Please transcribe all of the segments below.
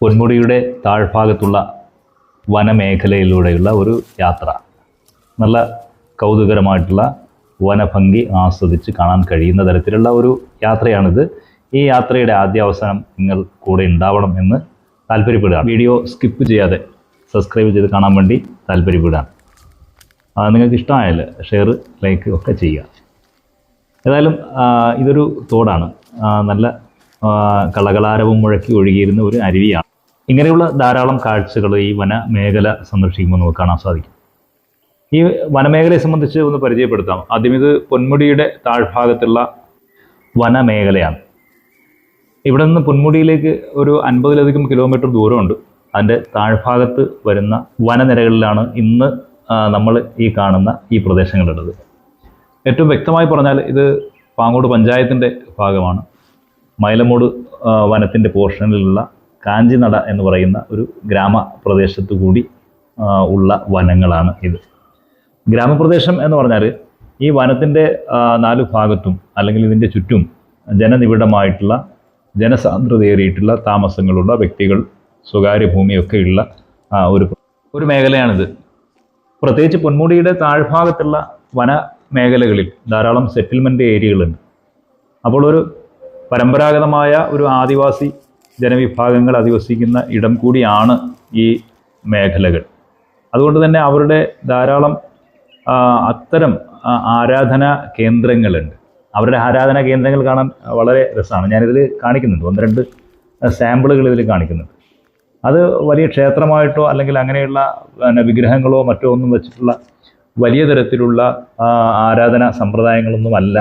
പൊന്മുടിയുടെ താഴ്ഭാഗത്തുള്ള വനമേഖലയിലൂടെയുള്ള ഒരു യാത്ര. നല്ല കൗതുകരമായിട്ടുള്ള വനഭംഗി ആസ്വദിച്ച് കാണാൻ കഴിയുന്ന തരത്തിലുള്ള ഒരു യാത്രയാണിത്. ഈ യാത്രയുടെ ആദ്യ അവസാനം നിങ്ങൾ കൂടെ ഉണ്ടാവണം എന്ന് താല്പര്യപ്പെടുക വീഡിയോ സ്കിപ്പ് ചെയ്യാതെ സബ്സ്ക്രൈബ് ചെയ്ത് കാണാൻ വേണ്ടി താല്പര്യപ്പെടുകയാണ്. ആ, നിങ്ങൾക്ക് ഇഷ്ടമായാൽ ഷെയർ ലൈക്ക് ഒക്കെ ചെയ്യുക. ഏതായാലും ഇതൊരു തോടാണ്. നല്ല കളകളാരവും മുഴക്കി ഒഴുകിയിരുന്ന ഒരു അരുവിയാണ്. ഇങ്ങനെയുള്ള ധാരാളം കാഴ്ചകൾ ഈ വന മേഖല സന്ദർശിക്കുമ്പോൾ നമുക്ക് കാണാൻ സാധിക്കും. ഈ വനമേഖലയെ സംബന്ധിച്ച് ഒന്ന് പരിചയപ്പെടുത്താം. ആദ്യം ഇത് പൊന്മുടിയുടെ താഴ്ഭാഗത്തുള്ള വനമേഖലയാണ്. ഇവിടെ നിന്ന് പൊന്മുടിയിലേക്ക് ഒരു അൻപതിലധികം കിലോമീറ്റർ ദൂരമുണ്ട്. അതിന്റെ താഴ്ഭാഗത്ത് വരുന്ന വനനിരകളിലാണ് ഇന്ന് നമ്മൾ ഈ കാണുന്ന ഈ പ്രദേശങ്ങളുള്ളത് ഏറ്റവും വ്യക്തമായി പറഞ്ഞാൽ ഇത് പാങ്ങോട് പഞ്ചായത്തിന്റെ ഭാഗമാണ്. മൈലമോട് വനത്തിന്റെ പോർഷനിലുള്ള കാഞ്ചിനട എന്ന് പറയുന്ന ഒരു ഗ്രാമപ്രദേശത്തു കൂടി ഉള്ള വനങ്ങളാണ് ഇത്. ഗ്രാമപ്രദേശം എന്ന് പറഞ്ഞാൽ ഈ വനത്തിന്റെ നാലു ഭാഗത്തും അല്ലെങ്കിൽ ഇതിന്റെ ചുറ്റും ജനനിബിഡമായിട്ടുള്ള ജനസാന്ദ്രതയേറിയിട്ടുള്ള താമസങ്ങളുള്ള വ്യക്തികൾ സ്വകാര്യ ഭൂമിയൊക്കെയുള്ള ഒരു ഒരു മേഖലയാണിത്. പ്രത്യേകിച്ച് പൊന്മുടിയുടെ താഴ്ഭാഗത്തുള്ള വന മേഖലകളിൽ ധാരാളം സെറ്റിൽമെന്റ് ഏരിയകളുണ്ട്. അപ്പോൾ ഒരു പരമ്പരാഗതമായ ഒരു ആദിവാസി ജനവിഭാഗങ്ങൾ അധിവസിക്കുന്ന ഇടം കൂടിയാണ് ഈ മേഖലകൾ. അതുകൊണ്ട് തന്നെ അവരുടെ ധാരാളം അത്തരം ആരാധനാ കേന്ദ്രങ്ങളുണ്ട്. അവരുടെ ആരാധനാ കേന്ദ്രങ്ങൾ കാണാൻ വളരെ രസമാണ്. ഞാനിതിൽ കാണിക്കുന്നുണ്ട്. ഒന്ന് രണ്ട് സാമ്പിളുകൾ ഇതിൽ കാണിക്കുന്നുണ്ട്. അത് വലിയ ക്ഷേത്രമായിട്ടോ അല്ലെങ്കിൽ അങ്ങനെയുള്ള പിന്നെ വിഗ്രഹങ്ങളോ മറ്റോ ഒന്നും വെച്ചിട്ടുള്ള വലിയ തരത്തിലുള്ള ആരാധനാ സമ്പ്രദായങ്ങളൊന്നുമല്ല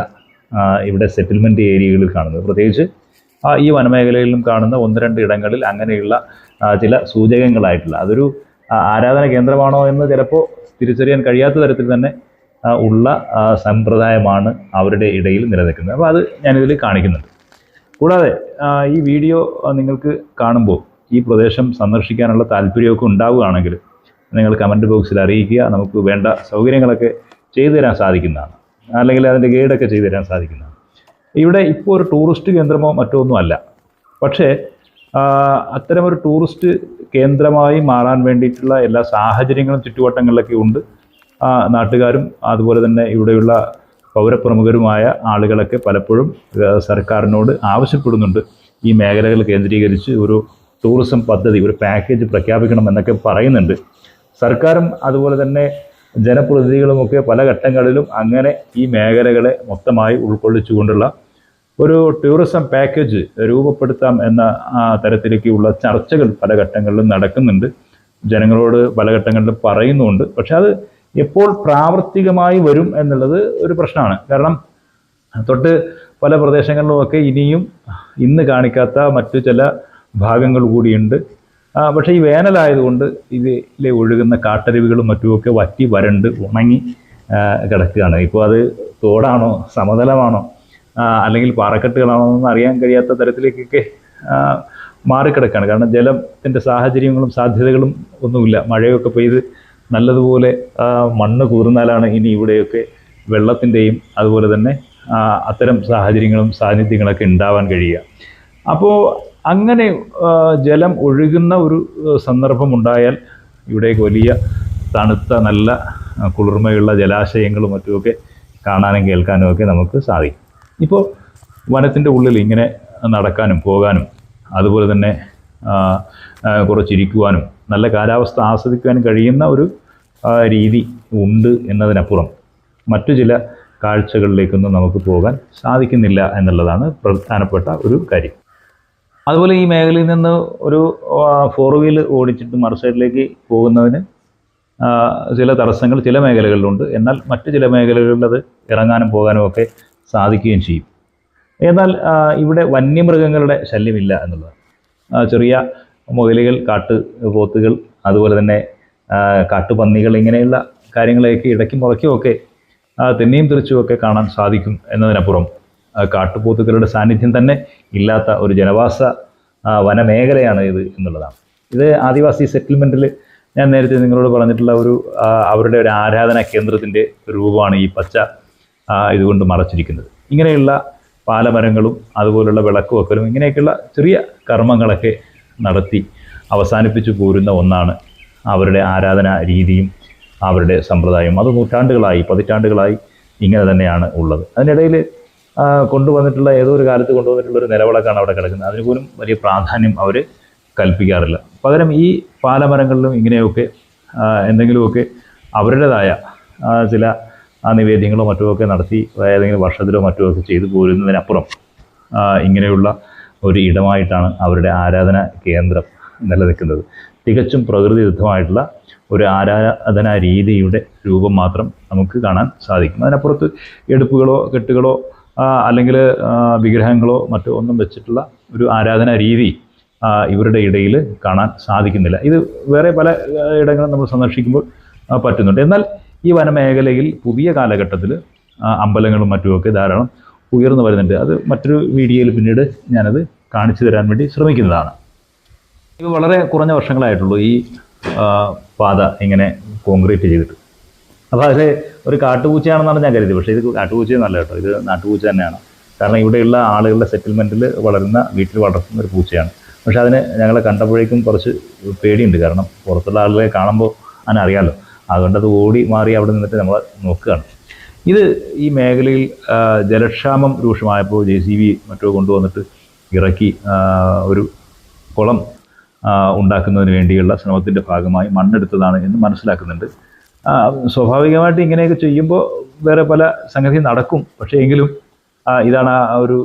ഇവിടെ സെറ്റിൽമെന്റ് ഏരിയകളിൽ കാണുന്നത്. പ്രത്യേകിച്ച് ആ, ഈ വനമേഖലയിലും കാണുന്ന ഒന്ന് രണ്ട് ഇടങ്ങളിൽ അങ്ങനെയുള്ള ചില സൂചകങ്ങളായിട്ടുള്ള. അതൊരു ആരാധന കേന്ദ്രമാണോ എന്ന് ചിലപ്പോൾ തിരിച്ചറിയാൻ കഴിയാത്ത തരത്തിൽ തന്നെ ഉള്ള സമ്പ്രദായമാണ് അവരുടെ ഇടയിൽ നിലനിൽക്കുന്നത്. അപ്പോൾ അത് ഞാനിതിൽ കാണിക്കുന്നുണ്ട്. കൂടാതെ ഈ വീഡിയോ നിങ്ങൾക്ക് കാണുമ്പോൾ ഈ പ്രദേശം സന്ദർശിക്കാനുള്ള താല്പര്യമൊക്കെ ഉണ്ടാവുകയാണെങ്കിൽ നിങ്ങൾ കമന്റ് ബോക്സിൽ അറിയിക്കുക. നമുക്ക് വേണ്ട സൗകര്യങ്ങളൊക്കെ ചെയ്തു തരാൻ സാധിക്കുന്നതാണ്. അല്ലെങ്കിൽ അതിന്റെ ഗൈഡൊക്കെ ചെയ്തു തരാൻ സാധിക്കുന്നതാണ്. ഇവിടെ ഇപ്പോൾ ഒരു ടൂറിസ്റ്റ് കേന്ദ്രമോ മറ്റോ ഒന്നും അല്ല. പക്ഷേ അത്തരമൊരു ടൂറിസ്റ്റ് കേന്ദ്രമായി മാറാൻ വേണ്ടിയിട്ടുള്ള എല്ലാ സാഹചര്യങ്ങളും ചുറ്റുവട്ടങ്ങളിലൊക്കെ ഉണ്ട്. നാട്ടുകാരും അതുപോലെ തന്നെ ഇവിടെയുള്ള പൗരപ്രമുഖരുമായ ആളുകളൊക്കെ പലപ്പോഴും സർക്കാരിനോട് ആവശ്യപ്പെടുന്നുണ്ട് ഈ മേഖലകൾ കേന്ദ്രീകരിച്ച് ഒരു ടൂറിസം പദ്ധതി ഒരു പാക്കേജ് പ്രഖ്യാപിക്കണം എന്നൊക്കെ പറയുന്നുണ്ട്. സർക്കാരും അതുപോലെ തന്നെ ജനപ്രതിനിധികളുമൊക്കെ പല ഘട്ടങ്ങളിലും അങ്ങനെ ഈ മേഖലകളെ മൊത്തമായി ഉൾക്കൊള്ളിച്ചുകൊണ്ടുള്ള ഒരു ടൂറിസം പാക്കേജ് രൂപപ്പെടുത്താം എന്ന തരത്തിലേക്കുള്ള ചർച്ചകൾ പല ഘട്ടങ്ങളിലും നടക്കുന്നുണ്ട്. ജനങ്ങളോട് പല ഘട്ടങ്ങളിലും പറയുന്നുണ്ട് പക്ഷെ അത് എപ്പോൾ പ്രാവർത്തികമായി വരും എന്നുള്ളത് ഒരു പ്രശ്നമാണ്. കാരണം തൊട്ട് പല പ്രദേശങ്ങളിലുമൊക്കെ ഇനിയും ഇന്ന് കാണിക്കാത്ത മറ്റു ചില ഭാഗങ്ങൾ കൂടിയുണ്ട്. പക്ഷേ ഈ വേനലായതുകൊണ്ട് ഇതിലെ ഒഴുകുന്ന കാട്ടരുവികളും മറ്റുമൊക്കെ വറ്റി വരണ്ട് ഉണങ്ങി കിടക്കുകയാണ്. ഇപ്പോൾ അത് തോടാണോ സമതലമാണോ അല്ലെങ്കിൽ പാറക്കെട്ടുകളാണോ എന്ന് അറിയാൻ കഴിയാത്ത തരത്തിലേക്കൊക്കെ മാറിക്കിടക്കുകയാണ്. കാരണം ജലത്തിന്റെ സാഹചര്യങ്ങളും സാധ്യതകളും ഒന്നുമില്ല. മഴയൊക്കെ പെയ്ത് നല്ലതുപോലെ മണ്ണ് കൂർന്നാലാണ് ഇനി ഇവിടെയൊക്കെ വെള്ളത്തിന്റെയും അതുപോലെ തന്നെ അത്തരം സാഹചര്യങ്ങളും സാന്നിധ്യങ്ങളൊക്കെ ഉണ്ടാവാൻ കഴിയുക. അപ്പോൾ അങ്ങനെ ജലം ഒഴുകുന്ന ഒരു സന്ദർഭമുണ്ടായാൽ ഇവിടേക്ക് വലിയ തണുത്ത നല്ല കുളിർമയുള്ള ജലാശയങ്ങളും മറ്റുമൊക്കെ കാണാനും കേൾക്കാനും ഒക്കെ നമുക്ക് സാധിക്കും. ഇപ്പോൾ വനത്തിന്റെ ഉള്ളിൽ ഇങ്ങനെ നടക്കാനും പോകാനും അതുപോലെ തന്നെ കുറച്ചിരിക്കുവാനും നല്ല കാലാവസ്ഥ ആസ്വദിക്കാൻ കഴിയുന്ന ഒരു രീതി ഉണ്ട് എന്നതിനപ്പുറം മറ്റു ചില കാഴ്ചകളിലേക്കൊന്നും നമുക്ക് പോകാൻ സാധിക്കുന്നില്ല എന്നുള്ളതാണ് പ്രധാനപ്പെട്ട ഒരു കാര്യം. അതുപോലെ ഈ മേഖലയിൽ നിന്ന് ഒരു ഫോർ വീൽ ഓടിച്ചിട്ട് മറു സൈഡിലേക്ക് പോകുന്നതിന് ചില തടസ്സങ്ങൾ ചില മേഖലകളിലുണ്ട്. എന്നാൽ മറ്റ് ചില മേഖലകളിൽ അത് ഇറങ്ങാനും പോകാനും ഒക്കെ സാധിക്കുകയും ചെയ്യും. എന്നാൽ ഇവിടെ വന്യമൃഗങ്ങളുടെ ശല്യമില്ല എന്നുള്ളത് ചെറിയ മുയലുകൾ കാട്ട് പോത്തുകൾ അതുപോലെ തന്നെ കാട്ടുപന്നികൾ ഇങ്ങനെയുള്ള കാര്യങ്ങളെയൊക്കെ ഇടയ്ക്കും മുറയ്ക്കും ഒക്കെ തെന്നിയും തിരിച്ചുമൊക്കെ കാണാൻ സാധിക്കും എന്നതിനപ്പുറം കാട്ടുപോത്തുകളുടെ സാന്നിധ്യം തന്നെ ഇല്ലാത്ത ഒരു ജനവാസ വനമേഖലയാണ് ഇത് എന്നുള്ളതാണ്. ഇത് ആദിവാസി സെറ്റിൽമെന്റിൽ ഞാൻ നേരത്തെ നിങ്ങളോട് പറഞ്ഞിട്ടുള്ള ഒരു അവരുടെ ഒരു ആരാധനാ കേന്ദ്രത്തിന്റെ രൂപമാണ് ഈ പച്ച ഇതുകൊണ്ട് മറച്ചിരിക്കുന്നത്. ഇങ്ങനെയുള്ള പാലമരങ്ങളും അതുപോലുള്ള വിളക്ക് വെക്കലും ഇങ്ങനെയൊക്കെയുള്ള ചെറിയ കർമ്മങ്ങളൊക്കെ നടത്തി അവസാനിപ്പിച്ചു പോരുന്ന ഒന്നാണ് അവരുടെ ആരാധനാ രീതിയും അവരുടെ സമ്പ്രദായവും. അത് നൂറ്റാണ്ടുകളായി പതിറ്റാണ്ടുകളായി ഇങ്ങനെ തന്നെയാണ് ഉള്ളത്. അതിനിടയിൽ കൊണ്ടുവന്നിട്ടുള്ള ഏതോ ഒരു കാലത്ത് കൊണ്ടുവന്നിട്ടുള്ള ഒരു നിലവിളക്കാണ് അവിടെ കിടക്കുന്നത്. അതിന് പോലും വലിയ പ്രാധാന്യം അവർ കൽപ്പിക്കാറില്ല. പകരം ഈ പാലമരങ്ങളിലും ഇങ്ങനെയൊക്കെ എന്തെങ്കിലുമൊക്കെ അവരുടേതായ ചില നിവേദ്യങ്ങളോ മറ്റുമൊക്കെ നടത്തി ഏതെങ്കിലും വർഷത്തിലോ മറ്റോ ഒക്കെ ചെയ്തു പോരുന്നതിനപ്പുറം ഇങ്ങനെയുള്ള ഒരു ഇടമായിട്ടാണ് അവരുടെ ആരാധന കേന്ദ്രം നിലനിൽക്കുന്നത്. തികച്ചും പ്രകൃതിദത്തമായിട്ടുള്ള ഒരു ആരാധനാ രീതിയുടെ രൂപം മാത്രം നമുക്ക് കാണാൻ സാധിക്കും. അതിനപ്പുറത്ത് എടുപ്പുകളോ കെട്ടുകളോ അല്ലെങ്കിൽ വിഗ്രഹങ്ങളോ മറ്റോ ഒന്നും വെച്ചിട്ടുള്ള ഒരു ആരാധനാ രീതി ഇവരുടെ ഇടയിൽ കാണാൻ സാധിക്കുന്നില്ല. ഇത് വേറെ പല ഇടങ്ങളും നമ്മൾ സന്ദർശിക്കുമ്പോൾ പറ്റുന്നുണ്ട്. എന്നാൽ ഈ വനമേഖലയിൽ പുതിയ കാലഘട്ടത്തിൽ അമ്പലങ്ങളും മറ്റുമൊക്കെ ധാരാളം ഉയർന്നു വരുന്നുണ്ട്. അത് മറ്റൊരു വീഡിയോയിൽ പിന്നീട് ഞാനത് കാണിച്ചു തരാൻ വേണ്ടി ശ്രമിക്കുന്നതാണ്. ഇത് വളരെ കുറഞ്ഞ വർഷങ്ങളായിട്ടുള്ളൂ ഈ പാത ഇങ്ങനെ കോൺക്രീറ്റ് ചെയ്തിട്ട്. അപ്പോൾ അതിൽ ഒരു കാട്ടുപൂച്ചയാണെന്നാണ് ഞാൻ കരുതി പക്ഷേ ഇത് കാട്ടുപൂച്ചയൊന്നുമല്ല കേട്ടോ. ഇത് നാട്ടുപൂച്ച തന്നെയാണ്. കാരണം ഇവിടെയുള്ള ആളുകളുടെ സെറ്റിൽമെന്റിൽ വളരുന്ന വീട്ടിൽ വളർത്തുന്ന ഒരു പൂച്ചയാണ്. പക്ഷേ അതിന് ഞങ്ങളെ കണ്ടപ്പോഴേക്കും കുറച്ച് പേടിയുണ്ട്. കാരണം പുറത്തുള്ള ആളുകളെ കാണുമ്പോൾ അതിനെ അറിയാമല്ലോ അതുകൊണ്ട് അത് ഓടി മാറി അവിടെ നിന്നിട്ട് നമ്മൾ നോക്കുകയാണ്. ഇത് ഈ മേഖലയിൽ ജലക്ഷാമം രൂക്ഷമായപ്പോൾ ജെ സി ബി മറ്റോ കൊണ്ടുവന്നിട്ട് ഇറക്കി ഒരു കുളം ഉണ്ടാക്കുന്നതിന് വേണ്ടിയുള്ള ശ്രമത്തിന്റെ ഭാഗമായി മണ്ണെടുത്തതാണ് എന്ന് മനസ്സിലാക്കുന്നുണ്ട്. സ്വാഭാവികമായിട്ട് ഇങ്ങനെയൊക്കെ ചെയ്യുമ്പോൾ വേറെ പല സംഗതി നടക്കും. പക്ഷേ എങ്കിലും ഇതാണ് ആ ഒരു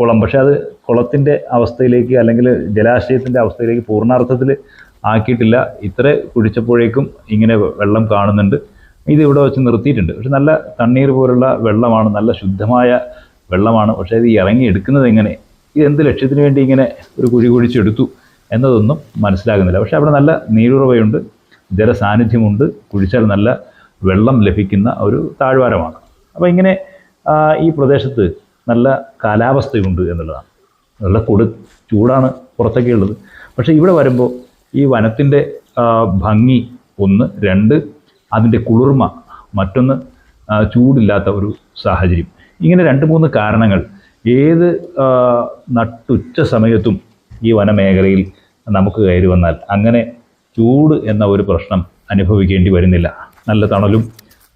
കുളം. പക്ഷേ അത് കുളത്തിന്റെ അവസ്ഥയിലേക്ക് അല്ലെങ്കിൽ ജലാശയത്തിന്റെ അവസ്ഥയിലേക്ക് പൂർണാർത്ഥത്തിൽ ആക്കിയിട്ടില്ല. ഇത്ര കുഴിച്ചപ്പോഴേക്കും ഇങ്ങനെ വെള്ളം കാണുന്നുണ്ട്. ഇത് ഇവിടെ വെച്ച് നിർത്തിയിട്ടുണ്ട്. പക്ഷെ നല്ല തണ്ണീർ പോലുള്ള വെള്ളമാണ് നല്ല ശുദ്ധമായ വെള്ളമാണ്. പക്ഷേ ഇത് ഇറങ്ങി എടുക്കുന്നത് എങ്ങനെ? ഇത് എന്ത് ലക്ഷ്യത്തിന് വേണ്ടി ഇങ്ങനെ ഒരു കുഴി കുഴിച്ചെടുത്തു എന്നതൊന്നും മനസ്സിലാകുന്നില്ല. പക്ഷേ അവിടെ നല്ല നീരുറവയുണ്ട്. ജലസാന്നിധ്യമുണ്ട്. കുഴിച്ചാൽ നല്ല വെള്ളം ലഭിക്കുന്ന ഒരു താഴ്വാരമാണ്. അപ്പോൾ ഇങ്ങനെ ഈ പ്രദേശത്ത് നല്ല കാലാവസ്ഥയുണ്ട് എന്നുള്ളതാണ്. നല്ല കൊടു ചൂടാണ് പുറത്തൊക്കെ ഉള്ളത്. പക്ഷേ ഇവിടെ വരുമ്പോൾ ഈ വനത്തിന്റെ ഭംഗി ഒന്ന് രണ്ട് അതിന്റെ കുളിർമ മറ്റൊന്ന് ചൂടില്ലാത്ത ഒരു സാഹചര്യം. ഇങ്ങനെ രണ്ട് മൂന്ന് കാരണങ്ങൾ. ഏത് നട്ടുച്ച സമയത്തും ഈ വനമേഖലയിൽ നമുക്ക് കയറി വന്നാൽ അങ്ങനെ ചൂട് എന്ന ഒരു പ്രശ്നം അനുഭവിക്കേണ്ടി വരുന്നില്ല. നല്ല തണലും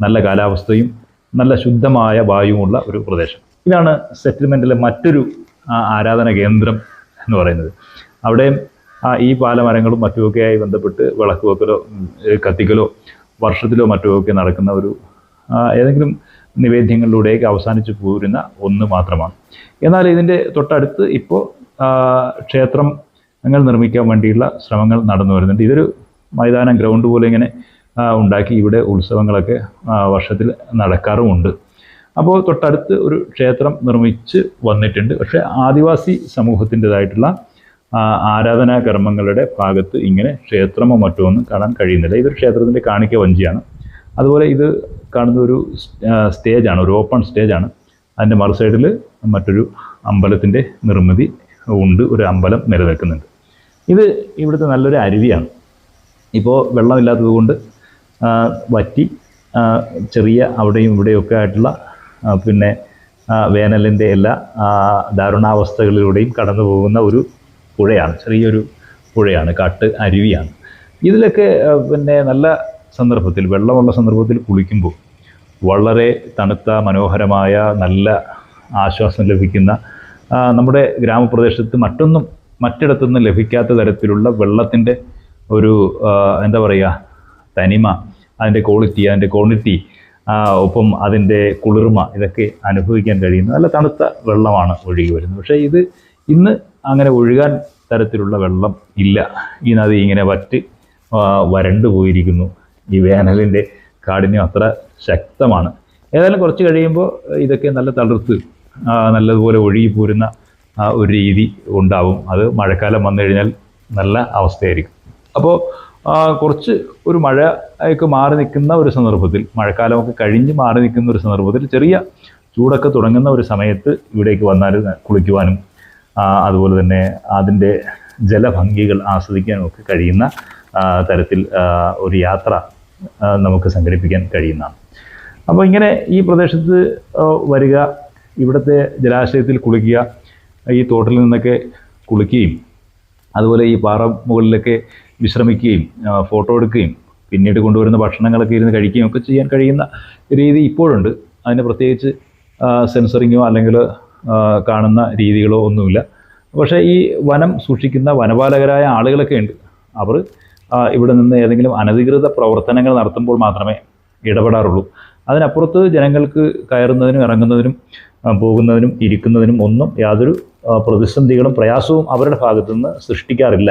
നല്ല കാലാവസ്ഥയും നല്ല ശുദ്ധമായ വായുമുള്ള ഒരു പ്രദേശം. ഇതാണ് സെറ്റിൽമെന്റിലെ മറ്റൊരു ആരാധന കേന്ദ്രം എന്ന് പറയുന്നത്. അവിടെയും ഈ പാലമരങ്ങളും മറ്റുമൊക്കെയായി ബന്ധപ്പെട്ട് വിളക്ക് വെക്കലോ കത്തിക്കലോ വർഷത്തിലോ മറ്റുമൊക്കെ നടക്കുന്ന ഒരു ഏതെങ്കിലും നിവേദ്യങ്ങളിലൂടെയൊക്കെ അവസാനിച്ചു പോരുന്ന ഒന്ന് മാത്രമാണ്. എന്നാൽ ഇതിന്റെ തൊട്ടടുത്ത് ഇപ്പോൾ ക്ഷേത്രം ങ്ങൾ നിർമ്മിക്കാൻ വേണ്ടിയുള്ള ശ്രമങ്ങൾ നടന്നു വരുന്നുണ്ട്. ഇതൊരു മൈതാനം ഗ്രൗണ്ട് പോലെ ഇങ്ങനെ ഉണ്ടാക്കി ഇവിടെ ഉത്സവങ്ങളൊക്കെ വർഷത്തിൽ നടക്കാറുമുണ്ട്. അപ്പോൾ തൊട്ടടുത്ത് ഒരു ക്ഷേത്രം നിർമ്മിച്ച് വന്നിട്ടുണ്ട്. പക്ഷേ ആദിവാസി സമൂഹത്തിന്റെതായിട്ടുള്ള ആരാധനാ കർമ്മങ്ങളുടെ ഭാഗത്ത് ഇങ്ങനെ ക്ഷേത്രമോ മറ്റോ ഒന്നും കാണാൻ കഴിയുന്നില്ല. ഇതൊരു ക്ഷേത്രത്തിന്റെ കാണിക്ക വഞ്ചിയാണ്. അതുപോലെ ഇത് കാണുന്ന ഒരു സ്റ്റേജാണ് ഒരു ഓപ്പൺ സ്റ്റേജാണ്. അതിന്റെ മറു സൈഡിൽ മറ്റൊരു അമ്പലത്തിന്റെ നിർമ്മിതി ഉണ്ട്. ഒരു അമ്പലം നിലനിൽക്കുന്നുണ്ട്. ഇത് ഇവിടുത്തെ നല്ലൊരു അരുവിയാണ്. ഇപ്പോൾ വെള്ളമില്ലാത്തത് കൊണ്ട് വറ്റി ചെറിയ അവിടെയും ഇവിടെയൊക്കെ ആയിട്ടുള്ള പിന്നെ വേനലിന്റെ എല്ലാ ദാരുണാവസ്ഥകളിലൂടെയും കടന്നു പോകുന്ന ഒരു പുഴയാണ്. ചെറിയൊരു പുഴയാണ് കാട്ട് അരുവിയാണ്. ഇതിലൊക്കെ പിന്നെ നല്ല സന്ദർഭത്തിൽ വെള്ളമുള്ള സന്ദർഭത്തിൽ കുളിക്കുമ്പോൾ വളരെ തണുത്ത മനോഹരമായ നല്ല ആശ്വാസം ലഭിക്കുന്ന നമ്മുടെ ഗ്രാമപ്രദേശത്ത് മറ്റൊന്നും മറ്റിടത്തൊന്നും ലഭിക്കാത്ത തരത്തിലുള്ള വെള്ളത്തിന്റെ ഒരു എന്താ പറയുക തനിമ അതിന്റെ ക്വാളിറ്റി അതിന്റെ ക്വാണ്ടിറ്റി ഒപ്പം അതിന്റെ കുളിർമ ഇതൊക്കെ അനുഭവിക്കാൻ കഴിയുന്ന നല്ല തണുത്ത വെള്ളമാണ് ഒഴുകി വരുന്നത്. പക്ഷേ ഇത് ഇന്ന് അങ്ങനെ ഒഴുകാൻ തരത്തിലുള്ള വെള്ളം ഇല്ല. ഈ നദി ഇങ്ങനെ വറ്റ് വരണ്ടു പോയിരിക്കുന്നു. ഈ വേനലിന്റെ കാഠിന്യം അത്ര ശക്തമാണ്. ഏതായാലും കുറച്ച് കഴിയുമ്പോൾ ഇതൊക്കെ നല്ല തളിർത്ത് നല്ലതുപോലെ ഒഴുകി പോരുന്ന ആ, ഒരു രീതി ഉണ്ടാവും. അത് മഴക്കാലം വന്നു കഴിഞ്ഞാൽ നല്ല അവസ്ഥയായിരിക്കും. അപ്പോൾ കുറച്ച് ഒരു മഴ ഒക്കെ മാറി നിൽക്കുന്ന ഒരു സന്ദർഭത്തിൽ മഴക്കാലമൊക്കെ കഴിഞ്ഞ് മാറി നിൽക്കുന്ന ഒരു സന്ദർഭത്തിൽ ചെറിയ ചൂടൊക്കെ തുടങ്ങുന്ന ഒരു സമയത്ത് ഇവിടേക്ക് വന്നാൽ കുളിക്കുവാനും അതുപോലെ തന്നെ അതിന്റെ ജലഭംഗികൾ ആസ്വദിക്കാനും ഒക്കെ കഴിയുന്ന തരത്തിൽ ഒരു യാത്ര നമുക്ക് സംഘടിപ്പിക്കാൻ കഴിയുന്നതാണ്. അപ്പോൾ ഇങ്ങനെ ഈ പ്രദേശത്ത് വരിക ഇവിടുത്തെ ജലാശയത്തിൽ കുളിക്കുക ഈ തോട്ടിൽ നിന്നൊക്കെ കുളിക്കുകയും അതുപോലെ ഈ പാറ മുകളിലൊക്കെ വിശ്രമിക്കുകയും ഫോട്ടോ എടുക്കുകയും പിന്നീട് കൊണ്ടുവരുന്ന ഭക്ഷണങ്ങളൊക്കെ ഇരുന്ന് കഴിക്കുകയും ഒക്കെ ചെയ്യാൻ കഴിയുന്ന രീതി ഇപ്പോഴുണ്ട്. അതിന് പ്രത്യേകിച്ച് സെൻസറിങ്ങോ അല്ലെങ്കിൽ കാണുന്ന രീതികളോ ഒന്നുമില്ല. പക്ഷേ ഈ വനം സൂക്ഷിക്കുന്ന വനപാലകരായ ആളുകളൊക്കെ ഉണ്ട്. അവർ ഇവിടെ നിന്ന് ഏതെങ്കിലും അനധികൃത പ്രവർത്തനങ്ങൾ നടത്തുമ്പോൾ മാത്രമേ ഇടപെടാറുള്ളൂ. അതിനപ്പുറത്ത് ജനങ്ങൾക്ക് കയറുന്നതിനും ഇറങ്ങുന്നതിനും പോകുന്നതിനും ഇരിക്കുന്നതിനും ഒന്നും യാതൊരു പ്രതിസന്ധികളും പ്രയാസവും അവരുടെ ഭാഗത്തു നിന്ന് സൃഷ്ടിക്കാറില്ല.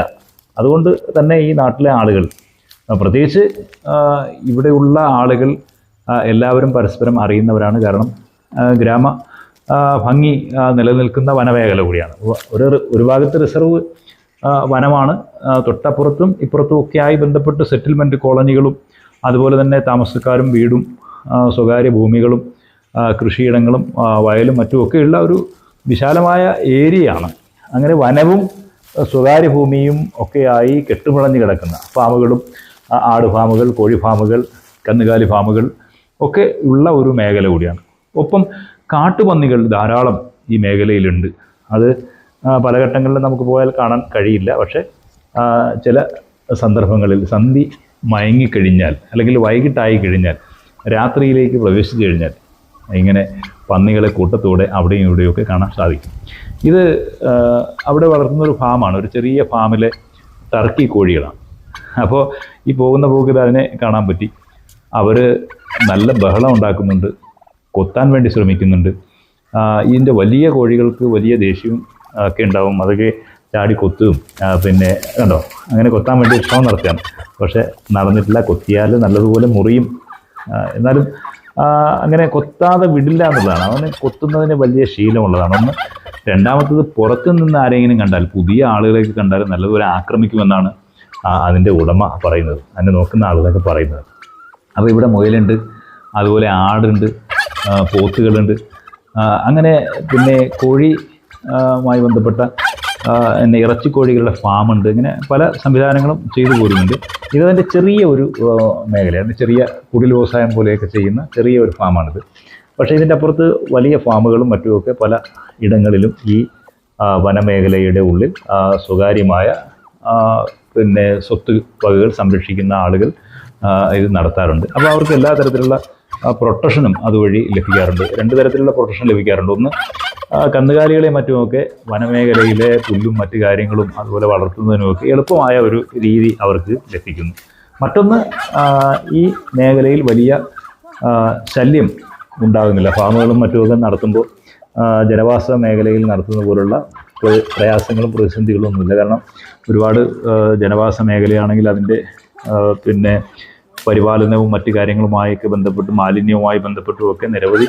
അതുകൊണ്ട് തന്നെ ഈ നാട്ടിലെ ആളുകൾ പ്രത്യേകിച്ച് ഇവിടെയുള്ള ആളുകൾ എല്ലാവരും പരസ്പരം അറിയുന്നവരാണ്. കാരണം ഗ്രാമ ഭംഗി നിലനിൽക്കുന്ന വനമേഖല കൂടിയാണ്. ഒരു ഒരു ഭാഗത്ത് റിസർവ് വനമാണ് തൊട്ടപ്പുറത്തും ഇപ്പുറത്തും ഒക്കെയായി ബന്ധപ്പെട്ട് സെറ്റിൽമെന്റ് കോളനികളും അതുപോലെ തന്നെ താമസക്കാരും വീടും സ്വകാര്യ ഭൂമികളും കൃഷിയിടങ്ങളും വയലും മറ്റുമൊക്കെയുള്ള ഒരു വിശാലമായ ഏരിയയാണ്. അങ്ങനെ വനവും സ്വകാര്യ ഭൂമിയും ഒക്കെയായി കെട്ടുപിളഞ്ഞ് കിടക്കുന്ന ഫാമുകളും ആട് ഫാമുകൾ കോഴി ഫാമുകൾ കന്നുകാലി ഫാമുകൾ ഒക്കെ ഉള്ള ഒരു മേഖല കൂടിയാണ്. ഒപ്പം കാട്ടുപന്നികൾ ധാരാളം ഈ മേഖലയിലുണ്ട്. അത് പല ഘട്ടങ്ങളിൽ നമുക്ക് പോയാൽ കാണാൻ കഴിയില്ല. പക്ഷേ ചില സന്ദർഭങ്ങളിൽ സന്ധി മയങ്ങിക്കഴിഞ്ഞാൽ അല്ലെങ്കിൽ വൈകിട്ടായി കഴിഞ്ഞാൽ രാത്രിയിലേക്ക് പ്രവേശിച്ചു കഴിഞ്ഞാൽ ഇങ്ങനെ പന്നികളെ കൂട്ടത്തോടെ അവിടെയും ഇവിടെയൊക്കെ കാണാൻ സാധിക്കും. ഇത് അവിടെ വളർത്തുന്ന ഒരു ഫാമാണ്. ഒരു ചെറിയ ഫാമിലെ ടർക്കി കോഴികളാണ്. അപ്പോൾ ഈ പോകുന്ന പോക്കിൽ അതിനെ കാണാൻ പറ്റി. അവർ നല്ല ബഹളം ഉണ്ടാക്കുന്നുണ്ട്. കൊത്താൻ വേണ്ടി ശ്രമിക്കുന്നുണ്ട്. ഇതിന്റെ വലിയ കോഴികൾക്ക് വലിയ ദേഷ്യവും ഒക്കെ ഉണ്ടാവും. അതൊക്കെ ചാടി കൊത്തും. പിന്നെ കണ്ടോ? അങ്ങനെ കൊത്താൻ വേണ്ടി ശ്രമം നടത്തുകയാണ്. പക്ഷേ നടന്നിട്ടില്ല. കൊത്തിയാൽ നല്ലതുപോലെ മുറിയും. എന്നാലും അങ്ങനെ കൊത്താതെ വിടില്ല എന്നുള്ളതാണ്. അവന് കൊത്തുന്നതിന് വലിയ ശീലമുള്ളതാണ്. ഒന്ന് രണ്ടാമത്തത് പുറത്തു നിന്ന് ആരെങ്കിലും കണ്ടാൽ പുതിയ ആളുകളെയൊക്കെ കണ്ടാൽ നല്ലതുപോലെ ആക്രമിക്കുമെന്നാണ് അതിന്റെ ഉടമ പറയുന്നത്. അതിനെ നോക്കുന്ന ആളുകളൊക്കെ പറയുന്നത്. അപ്പോൾ ഇവിടെ മുയലുണ്ട് അതുപോലെ ആടുണ്ട് പോത്തുകളുണ്ട്. അങ്ങനെ പിന്നെ കോഴി മായി ബന്ധപ്പെട്ട പിന്നെ ഇറച്ചിക്കോഴികളുടെ ഉണ്ട്. ഇങ്ങനെ പല സംവിധാനങ്ങളും ചെയ്തു പോരുന്നുണ്ട്. ഇതതിന്റെ ചെറിയ ഒരു മേഖല മേഖലയാണ്. ചെറിയ കുടിൽ വ്യവസായം പോലെയൊക്കെ ചെയ്യുന്ന ചെറിയ ഒരു ഫാമാണിത് പക്ഷേ ഇതിന്റെ അപ്പുറത്ത് വലിയ ഫാമുകളും മറ്റുമൊക്കെ പല ഇടങ്ങളിലും ഈ വനമേഖലയുടെ ഉള്ളിൽ സ്വകാര്യമായ പിന്നെ സ്വത്ത് വകകൾ സംരക്ഷിക്കുന്ന ആളുകൾ ഇത് നടത്താറുണ്ട്. അപ്പോൾ അവർക്ക് എല്ലാ തരത്തിലുള്ള പ്രൊട്ടക്ഷനും അതുവഴി ലഭിക്കാറുണ്ട്. രണ്ട് തരത്തിലുള്ള പ്രൊട്ടക്ഷൻ ലഭിക്കാറുണ്ട്. ഒന്ന് കന്നുകാലികളെ മറ്റുമൊക്കെ വനമേഖലയിലെ പുല്ലും മറ്റു കാര്യങ്ങളും അതുപോലെ വളർത്തുന്നതിനുമൊക്കെ എളുപ്പമായ ഒരു രീതി അവർക്ക് ലഭിക്കുന്നു. മറ്റൊന്ന് ഈ മേഖലയിൽ വലിയ ശല്യം ഉണ്ടാകുന്നില്ല. ഫാമുകളും മറ്റുമൊക്കെ നടത്തുമ്പോൾ ജനവാസ മേഖലയിൽ നടത്തുന്ന പോലുള്ള പ്ര- പ്രയാസങ്ങളും പ്രതിസന്ധികളും ഒന്നുമില്ല. കാരണം ഒരുപാട് ജനവാസ മേഖലയാണെങ്കിൽ അതിന്റെ പിന്നെ പരിപാലനവും മറ്റു കാര്യങ്ങളുമായൊക്കെ ബന്ധപ്പെട്ട് മാലിന്യവുമായി ബന്ധപ്പെട്ടും ഒക്കെ നിരവധി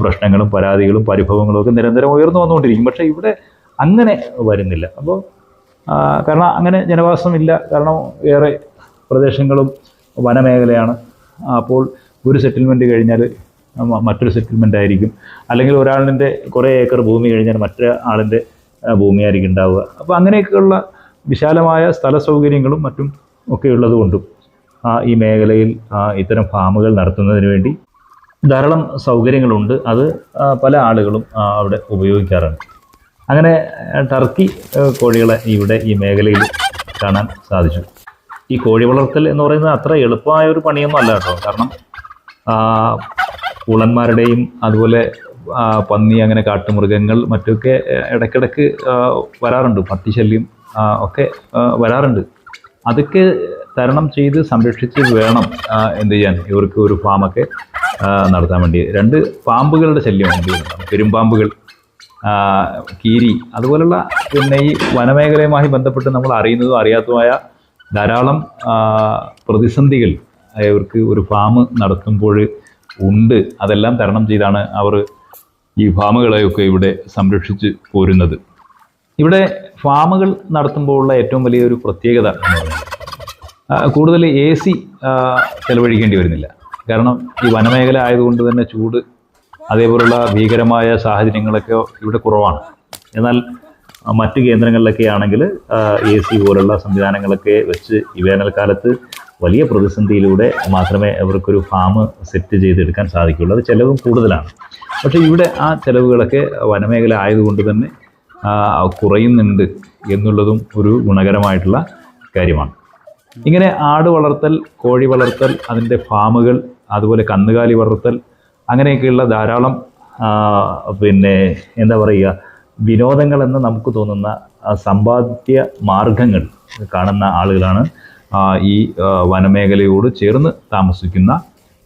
പ്രശ്നങ്ങളും പരാതികളും പരിഭവങ്ങളും ഒക്കെ നിരന്തരം ഉയർന്നു വന്നുകൊണ്ടിരിക്കും. പക്ഷേ ഇവിടെ അങ്ങനെ വരുന്നില്ല. അപ്പോൾ കാരണം അങ്ങനെ ജനവാസമില്ല. കാരണം ഏറെ പ്രദേശങ്ങളും വനമേഖലയാണ്. അപ്പോൾ ഒരു സെറ്റിൽമെന്റ് കഴിഞ്ഞാൽ മറ്റൊരു സെറ്റിൽമെന്റ് ആയിരിക്കും. അല്ലെങ്കിൽ ഒരാളിന്റെ കുറേ ഏക്കർ ഭൂമി കഴിഞ്ഞാൽ മറ്റേ ആളിന്റെ ഭൂമിയായിരിക്കും ഉണ്ടാവുക. അപ്പോൾ അങ്ങനെയൊക്കെയുള്ള വിശാലമായ സ്ഥല സൗകര്യങ്ങളും മറ്റും ഒക്കെ ഉള്ളതുകൊണ്ടും ഈ മേഖലയിൽ ഇത്തരം ഫാമുകൾ നടത്തുന്നതിന് വേണ്ടി ധാരാളം സൗകര്യങ്ങളുണ്ട്. അത് പല ആളുകളും അവിടെ ഉപയോഗിക്കാറുണ്ട്. അങ്ങനെ ടർക്കി കോഴികളെ ഇവിടെ ഈ മേഖലയിൽ കാണാൻ സാധിച്ചു. ഈ കോഴി വളർത്തൽ എന്ന് പറയുന്നത് അത്ര എളുപ്പമായ ഒരു പണിയൊന്നും അല്ല കേട്ടോ. കാരണം കുളന്മാരുടെയും അതുപോലെ പന്നി അങ്ങനെ കാട്ടുമൃഗങ്ങൾ മറ്റൊക്കെ ഇടയ്ക്കിടയ്ക്ക് വരാറുണ്ട്. പട്ടിശല്യം ഒക്കെ വരാറുണ്ട്. അതൊക്കെ തരണം ചെയ്ത് സംരക്ഷിച്ച് വേണം എന്ത് ചെയ്യാൻ. ഇവർക്ക് ഒരു ഫാമൊക്കെ നടത്താൻ വേണ്ടി. രണ്ട് പാമ്പുകളുടെ ശല്യമുണ്ട് പെരുമ്പാമ്പുകൾ കീരി അതുപോലുള്ള പിന്നെ ഈ വനമേഖലയുമായി ബന്ധപ്പെട്ട് നമ്മൾ അറിയുന്നതും അറിയാത്തതുമായ ധാരാളം പ്രതിസന്ധികൾ ഇവർക്ക് ഒരു ഫാം നടത്തുമ്പോൾ ഉണ്ട്. അതെല്ലാം തരണം ചെയ്താണ് അവർ ഈ ഫാമുകളെയൊക്കെ ഇവിടെ സംരക്ഷിച്ച് പോരുന്നത്. ഇവിടെ ഫാമുകൾ നടത്തുമ്പോഴുള്ള ഏറ്റവും വലിയൊരു പ്രത്യേകത എന്ന് പറയുന്നത് കൂടുതൽ എ സി ചെലവഴിക്കേണ്ടി വരുന്നില്ല. കാരണം ഈ വനമേഖല ആയതുകൊണ്ട് തന്നെ ചൂട് അതേപോലുള്ള ഭീകരമായ സാഹചര്യങ്ങളൊക്കെ ഇവിടെ കുറവാണ്. എന്നാൽ മറ്റ് കേന്ദ്രങ്ങളിലൊക്കെ ആണെങ്കിൽ എ സി പോലുള്ള സംവിധാനങ്ങളൊക്കെ വെച്ച് ഈ വേനൽക്കാലത്ത് വലിയ പ്രതിസന്ധിയിലൂടെ മാത്രമേ അവർക്കൊരു ഫാം സെറ്റ് ചെയ്തെടുക്കാൻ സാധിക്കുകയുള്ളൂ. അത് ചിലവും കൂടുതലാണ്. പക്ഷേ ഇവിടെ ആ ചിലവുകളൊക്കെ വനമേഖല ആയതുകൊണ്ട് തന്നെ കുറയുന്നുണ്ട് എന്നുള്ളതും ഒരു ഗുണകരമായിട്ടുള്ള കാര്യമാണ്. ഇങ്ങനെ ആട് വളർത്തൽ കോഴി വളർത്തൽ അതിന്റെ ഫാമുകൾ അതുപോലെ കന്നുകാലി വളർത്തൽ അങ്ങനെയൊക്കെയുള്ള ധാരാളം പിന്നെ എന്താ പറയുക വിനോദങ്ങളെന്ന് നമുക്ക് തോന്നുന്ന സമ്പാദ്യ മാർഗങ്ങൾ കാണുന്ന ആളുകളാണ് ഈ വനമേഖലയോട് ചേർന്ന് താമസിക്കുന്ന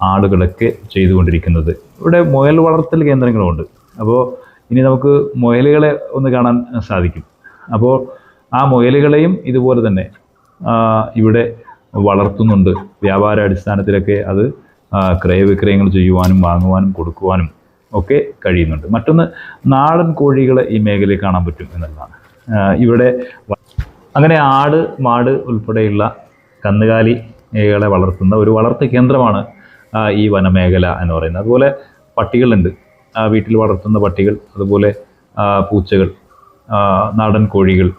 ആളുകളൊക്കെ ചെയ്തുകൊണ്ടിരിക്കുന്നത്. ഇവിടെ മുയൽ വളർത്തൽ കേന്ദ്രങ്ങളുമുണ്ട്. അപ്പോൾ ഇനി നമുക്ക് മുയലുകളെ ഒന്ന് കാണാൻ സാധിക്കും. അപ്പോൾ ആ മുയലുകളെയും ഇതുപോലെ തന്നെ ഇവിടെ വളർത്തുന്നുണ്ട്. വ്യാപാര അടിസ്ഥാനത്തിലൊക്കെ അത് ക്രയവിക്രയങ്ങൾ ചെയ്യുവാനും വാങ്ങുവാനും കൊടുക്കുവാനും ഒക്കെ കഴിയുന്നുണ്ട്. മറ്റൊന്ന് നാടൻ കോഴികളെ ഈ മേഖലയിൽ കാണാൻ പറ്റും എന്നുള്ളതാണ്. ഇവിടെ അങ്ങനെ ആട് മാട് ഉൾപ്പെടെയുള്ള കന്നുകാലികളെ വളർത്തുന്ന ഒരു വളർത്ത് കേന്ദ്രമാണ് ഈ വനമേഖല എന്ന് പറയുന്നത്. അതുപോലെ പട്ടികളുണ്ട്. വീട്ടിൽ വളർത്തുന്ന പട്ടികൾ അതുപോലെ പൂച്ചകൾ നാടൻ കോഴികൾ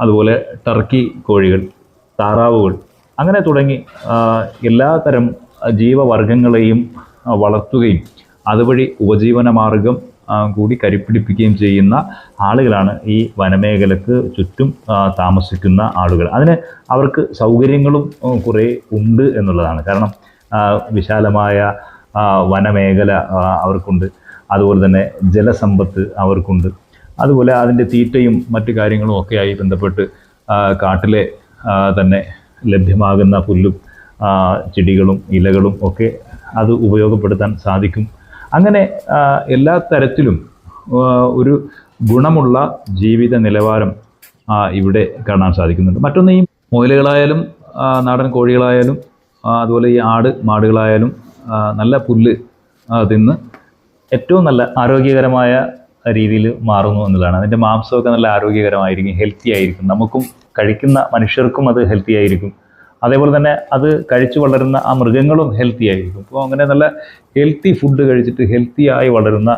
അതുപോലെ ടർക്കി കോഴികൾ താറാവുകൾ. അങ്ങനെ തുടങ്ങി എല്ലാത്തരം എല്ലാ ജീവവർഗങ്ങളെയും വളർത്തുകയും അതുവഴി ഉപജീവന മാർഗം കൂടി കരിപ്പിടിപ്പിക്കുകയും ചെയ്യുന്ന ആളുകളാണ് ഈ വനമേഖലക്ക് ചുറ്റും താമസിക്കുന്ന ആളുകൾ. അതിന് അവർക്ക് സൗകര്യങ്ങളും കുറേ ഉണ്ട് എന്നുള്ളതാണ്. കാരണം വിശാലമായ വനമേഖല അവർക്കുണ്ട്. അതുപോലെ തന്നെ ജലസമ്പത്ത് അവർക്കുണ്ട്. അതുപോലെ അതിന്റെ തീറ്റയും മറ്റു കാര്യങ്ങളും ഒക്കെയായി ബന്ധപ്പെട്ട് കാട്ടിലെ തന്നെ ലഭ്യമാകുന്ന പുല്ലും ചെടികളും ഇലകളും ഒക്കെ അത് ഉപയോഗപ്പെടുത്താൻ സാധിക്കും. അങ്ങനെ എല്ലാ തരത്തിലും ഒരു ഗുണമുള്ള ജീവിത നിലവാരം ഇവിടെ കാണാൻ സാധിക്കുന്നുണ്ട്. മറ്റൊന്ന് ഈ മുയലുകളായാലും നാടൻ കോഴികളായാലും അതുപോലെ ഈ ആട് മാടുകളായാലും നല്ല പുല്ല് തിന്ന് ഏറ്റവും നല്ല ആരോഗ്യകരമായ രീതിയിൽ മാറുന്നു എന്നുള്ളതാണ്. അതിന്റെ മാംസമൊക്കെ നല്ല ആരോഗ്യകരമായിരിക്കും ഹെൽത്തി ആയിരിക്കും. നമുക്കും കഴിക്കുന്ന മനുഷ്യർക്കും അത് ഹെൽത്തി ആയിരിക്കും. അതേപോലെ തന്നെ അത് കഴിച്ചു വളരുന്ന ആ മൃഗങ്ങളും ഹെൽത്തി ആയിരിക്കും. അപ്പോൾ അങ്ങനെ നല്ല ഹെൽത്തി ഫുഡ് കഴിച്ചിട്ട് ഹെൽത്തി ആയി വളരുന്ന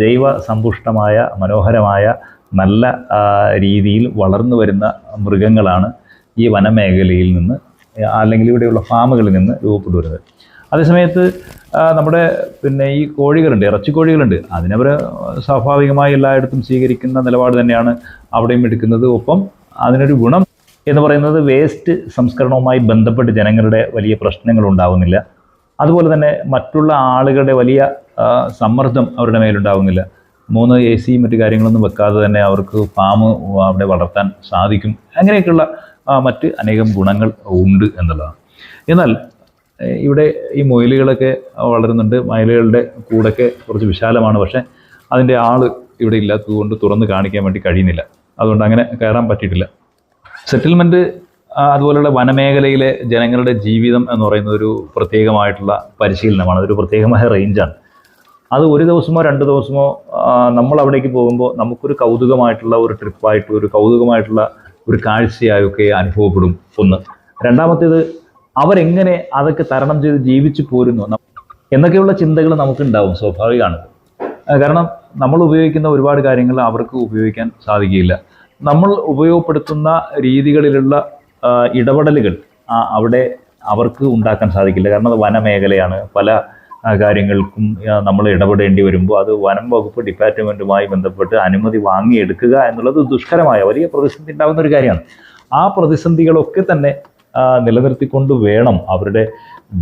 ജൈവ സമ്പുഷ്ടമായ മനോഹരമായ നല്ല രീതിയിൽ വളർന്നു വരുന്ന മൃഗങ്ങളാണ് ഈ വനമേഖലയിൽ നിന്ന് അല്ലെങ്കിൽ ഇവിടെയുള്ള ഫാമുകളിൽ നിന്ന് രൂപപ്പെട്ടു വരുന്നത് അതേസമയത്ത് നമ്മുടെ പിന്നെ ഈ കോഴികളുണ്ട് ഇറച്ചി കോഴികളുണ്ട്. അതിനവർ സ്വാഭാവികമായി എല്ലായിടത്തും സ്വീകരിക്കുന്ന നിലപാട് തന്നെയാണ് അവിടെയും എടുക്കുന്നത്. ഒപ്പം അതിനൊരു ഗുണം എന്ന് പറയുന്നത് വേസ്റ്റ് സംസ്കരണവുമായി ബന്ധപ്പെട്ട് ജനങ്ങളുടെ വലിയ പ്രശ്നങ്ങൾ ഉണ്ടാകുന്നില്ല അതുപോലെ തന്നെ മറ്റുള്ള ആളുകളുടെ വലിയ സമ്മർദ്ദം അവരുടെ മേലുണ്ടാവുന്നില്ല മൂന്ന് എ സിയും മറ്റു കാര്യങ്ങളൊന്നും വെക്കാതെ തന്നെ അവർക്ക് ഫാം അവിടെ വളർത്താൻ സാധിക്കും. അങ്ങനെയൊക്കെയുള്ള മറ്റ് അനേകം ഗുണങ്ങൾ ഉണ്ട് എന്നുള്ളതാണ്. എന്നാൽ ഇവിടെ ഈ മുയലുകളൊക്കെ വളരുന്നുണ്ട്. മയിലുകളുടെ കൂടൊക്കെ കുറച്ച് വിശാലമാണ്. പക്ഷേ അതിന്റെ ആൾ ഇവിടെ ഇല്ലാത്തതുകൊണ്ട് തുറന്ന് കാണിക്കാൻ വേണ്ടി കഴിയുന്നില്ല. അതുകൊണ്ട് അങ്ങനെ കയറാൻ പറ്റിയിട്ടില്ല. സെറ്റിൽമെന്റ് അതുപോലെയുള്ള വനമേഖലയിലെ ജനങ്ങളുടെ ജീവിതം എന്ന് പറയുന്ന ഒരു പ്രത്യേകമായിട്ടുള്ള പരിശീലനമാണ്. അതൊരു പ്രത്യേകമായ റേഞ്ചാണ് അത് ഒരു ദിവസമോ രണ്ട് ദിവസമോ നമ്മൾ അവിടേക്ക് പോകുമ്പോൾ നമുക്കൊരു കൗതുകമായിട്ടുള്ള ഒരു ട്രിപ്പായിട്ട് ഒരു കൗതുകമായിട്ടുള്ള ഒരു കാഴ്ചയായൊക്കെ അനുഭവപ്പെടും ഒന്ന്. രണ്ടാമത്തേത് അവരെങ്ങനെ അതൊക്കെ തരണം ചെയ്ത് ജീവിച്ചു പോരുന്നു? എന്നൊക്കെയുള്ള ചിന്തകൾ നമുക്കുണ്ടാവും സ്വാഭാവികമാണ്. കാരണം നമ്മൾ ഉപയോഗിക്കുന്ന ഒരുപാട് കാര്യങ്ങൾ അവർക്ക് ഉപയോഗിക്കാൻ സാധിക്കില്ല. നമ്മൾ ഉപയോഗപ്പെടുത്തുന്ന രീതികളിലുള്ള ഇടപെടലുകൾ അവിടെ അവർക്ക് ഉണ്ടാക്കാൻ സാധിക്കില്ല. കാരണം അത് വനമേഖലയാണ്. പല കാര്യങ്ങൾക്കും നമ്മൾ ഇടപെടേണ്ടി വരുമ്പോൾ അത് വനം വകുപ്പ് ഡിപ്പാർട്ട്മെന്റുമായി ബന്ധപ്പെട്ട് അനുമതി വാങ്ങിയെടുക്കുക എന്നുള്ളത് ദുഷ്കരമായ വലിയ പ്രതിസന്ധി ഉണ്ടാകുന്ന ഒരു കാര്യമാണ്. ആ പ്രതിസന്ധികളൊക്കെ തന്നെ നിലനിർത്തിക്കൊണ്ട് വേണം അവരുടെ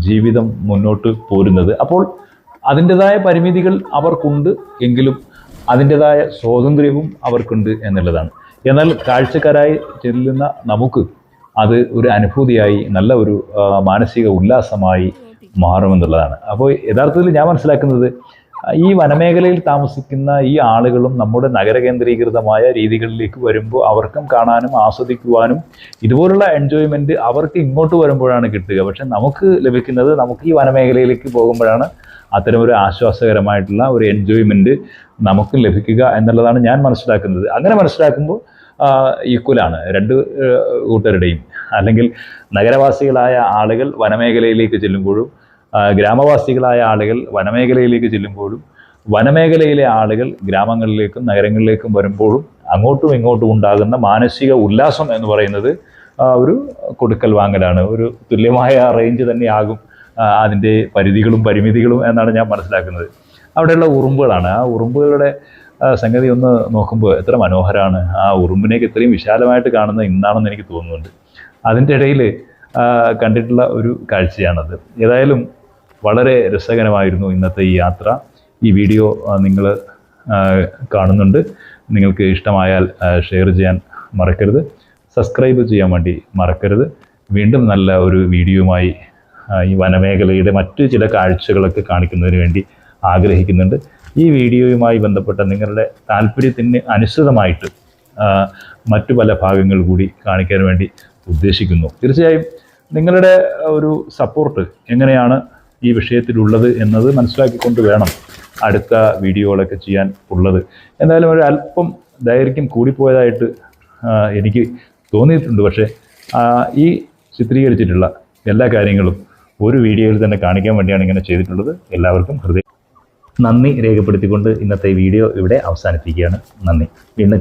ജീവിതം മുന്നോട്ട് പോരുന്നത്. അപ്പോൾ അതിന്റെതായ പരിമിതികൾ അവർക്കുണ്ട് എങ്കിലും അതിന്റെതായ സ്വാതന്ത്ര്യവും അവർക്കുണ്ട് എന്നുള്ളതാണ്. എന്നാൽ കാഴ്ചക്കാരായി ചെല്ലുന്ന നമുക്ക് അത് ഒരു അനുഭൂതിയായി നല്ല ഒരു മാനസിക ഉല്ലാസമായി മാറുമെന്നുള്ളതാണ്. അപ്പോൾ യഥാർത്ഥത്തിൽ ഞാൻ മനസ്സിലാക്കുന്നത് ഈ വനമേഖലയിൽ താമസിക്കുന്ന ഈ ആളുകളും നമ്മുടെ നഗര കേന്ദ്രീകൃതമായ രീതികളിലേക്ക് വരുമ്പോൾ അവർക്കും കാണാനും ആസ്വദിക്കുവാനും ഇതുപോലുള്ള എൻജോയ്മെന്റ് അവർക്ക് ഇങ്ങോട്ട് വരുമ്പോഴാണ് കിട്ടുക. പക്ഷെ നമുക്ക് ലഭിക്കുന്നത് നമുക്ക് ഈ വനമേഖലയിലേക്ക് പോകുമ്പോഴാണ് അത്തരമൊരു ആശ്വാസകരമായിട്ടുള്ള ഒരു എൻജോയ്മെന്റ് നമുക്ക് ലഭിക്കുക എന്നുള്ളതാണ് ഞാൻ മനസ്സിലാക്കുന്നത്. അങ്ങനെ മനസ്സിലാക്കുമ്പോൾ ഈക്വലാണ്. രണ്ട് കൂട്ടരുടെയും. അല്ലെങ്കിൽ നഗരവാസികളായ ആളുകൾ വനമേഖലയിലേക്ക് ചെല്ലുമ്പോഴും ഗ്രാമവാസികളായ ആളുകൾ വനമേഖലയിലേക്ക് ചെല്ലുമ്പോഴും വനമേഖലയിലെ ആളുകൾ ഗ്രാമങ്ങളിലേക്കും നഗരങ്ങളിലേക്കും വരുമ്പോഴും അങ്ങോട്ടും ഇങ്ങോട്ടും ഉണ്ടാകുന്ന മാനസിക ഉല്ലാസം എന്ന് പറയുന്നത് ഒരു കൊടുക്കൽ വാങ്ങലാണ്. ഒരു തുല്യമായ റേഞ്ച് തന്നെയാകും അതിന്റെ പരിധികളും പരിമിതികളും എന്നാണ് ഞാൻ മനസ്സിലാക്കുന്നത്. അവിടെയുള്ള ഉറുമ്പുകളാണ്. ആ ഉറുമ്പുകളുടെ സംഗതി ഒന്ന് നോക്കുമ്പോൾ എത്ര മനോഹരമാണ് ആ ഉറുമ്പിനെയൊക്കെ ഇത്രയും വിശാലമായിട്ട് കാണുന്ന ഇന്നാണെന്ന് എനിക്ക് തോന്നുന്നുണ്ട്. അതിന്റെ ഇടയിൽ കണ്ടിട്ടുള്ള ഒരു കാഴ്ചയാണത്. ഏതായാലും വളരെ രസകരമായിരുന്നു ഇന്നത്തെ ഈ യാത്ര. ഈ വീഡിയോ നിങ്ങൾ കാണുന്നുണ്ട്. നിങ്ങൾക്ക് ഇഷ്ടമായാൽ ഷെയർ ചെയ്യാൻ മറക്കരുത്. സബ്സ്ക്രൈബ് ചെയ്യാൻ വേണ്ടി മറക്കരുത്. വീണ്ടും നല്ല ഒരു വീഡിയോയുമായി ഈ വനമേഖലയുടെ മറ്റു ചില കാഴ്ചകളൊക്കെ കാണിക്കുന്നതിന് വേണ്ടി ആഗ്രഹിക്കുന്നുണ്ട്. ഈ വീഡിയോയുമായി ബന്ധപ്പെട്ട നിങ്ങളുടെ താല്പര്യത്തിന് അനുസൃതമായിട്ട് മറ്റു പല ഭാഗങ്ങൾ കൂടി കാണിക്കാൻ വേണ്ടി ഉദ്ദേശിക്കുന്നു. തീർച്ചയായും നിങ്ങളുടെ ഒരു സപ്പോർട്ട് എങ്ങനെയാണ് ഈ വിഷയത്തിലുള്ളത് എന്നത് മനസ്സിലാക്കിക്കൊണ്ട് വേണം അടുത്ത വീഡിയോകളൊക്കെ ചെയ്യാൻ ഉള്ളത്. എന്തായാലും ഒരു അല്പം ദൈർഘ്യം കൂടിപ്പോയതായിട്ട് എനിക്ക് തോന്നിയിട്ടുണ്ട്. പക്ഷേ ഈ ചിത്രീകരിച്ചിട്ടുള്ള എല്ലാ കാര്യങ്ങളും ഒരു വീഡിയോയിൽ തന്നെ കാണിക്കാൻ വേണ്ടിയാണ് ഇങ്ങനെ ചെയ്തിട്ടുള്ളത്. എല്ലാവർക്കും ഹൃദയം നന്ദി രേഖപ്പെടുത്തിക്കൊണ്ട് ഇന്നത്തെ വീഡിയോ ഇവിടെ അവസാനിപ്പിക്കുകയാണ്. നന്ദി. വീണ്ടും